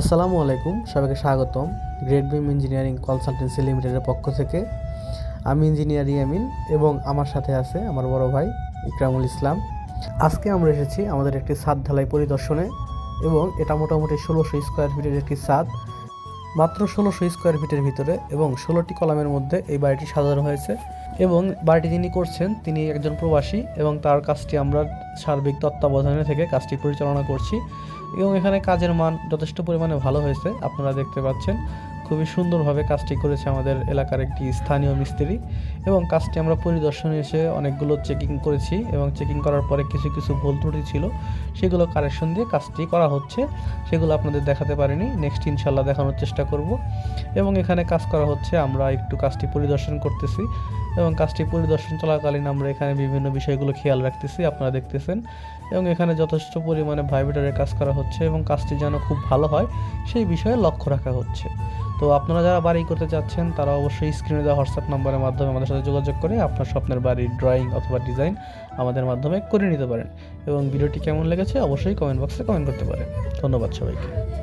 আসসালামু আলাইকুম, সবাইকে স্বাগতম গ্রেট বিম ইঞ্জিনিয়ারিং কনসালটেন্সি লিমিটেডের পক্ষ থেকে। আমি ইঞ্জিনিয়ার ইয়ামিন এবং আমার সাথে আছে আমার বড় ভাই ইকরামুল ইসলাম। আজকে আমরা এসেছি আমাদের একটি ছাদ ঢালাই পরিদর্শনে এবং এটা মোটামুটি ষোলোশো স্কোয়ার ফিটের একটি ছাদ। মাত্র ষোলোশো স্কোয়ার ফিটের ভিতরে এবং ষোলোটি কলামের মধ্যে এই বাড়িটি সাজানো হয়েছে। এবং বাড়িটি যিনি করছেন, তিনি একজন প্রবাসী এবং তার কাজটি আমরা সার্বিক তত্ত্বাবধানে থেকে কাজটি পরিচালনা করছি এবং এখানে কাজের মান যথেষ্ট পরিমাণে ভালো হয়েছে, আপনারা দেখতে পাচ্ছেন। খুবই সুন্দরভাবে কাজটি করেছে আমাদের এলাকার একটি স্থানীয় মিস্ত্রি এবং কাজটি আমরা পরিদর্শনে এসে অনেকগুলো চেকিং করেছি এবং চেকিং করার পরে কিছু কিছু ভুল ত্রুটি ছিল, সেগুলো কারেকশন দিয়ে কাজটি করা হচ্ছে, সেগুলো আপনাদের দেখাতে পারিনি। নেক্সট ইনশাল্লাহ দেখানোর চেষ্টা করব এবং এখানে কাজ করা হচ্ছে, আমরা একটু কাজটি পরিদর্শন করতেছি এবং কাজটি পরিদর্শন চলাকালীন আমরা এখানে বিভিন্ন বিষয়গুলো খেয়াল রাখতেছি, আপনারা দেখতেছেন। এবং এখানে যথেষ্ট পরিমাণে ভাইব্রেটারের কাজ করা হচ্ছে এবং কাজটি যেন খুব ভালো হয়, সেই বিষয়ে লক্ষ্য রাখা হচ্ছে। তো আপনারা যারা বাড়ি করতে চাচ্ছেন, তারা অবশ্যই স্ক্রিনে দেওয়া হোয়াটসঅ্যাপ নাম্বারের মাধ্যমে আমাদের সাথে যোগাযোগ করে আপনার স্বপ্নের বাড়ির ড্রয়িং অথবা ডিজাইন আমাদের মাধ্যমে করে নিতে পারেন। এবং ভিডিওটি কেমন লেগেছে, অবশ্যই কমেন্ট বক্সে কমেন্ট করতে পারেন। ধন্যবাদ সবাইকে।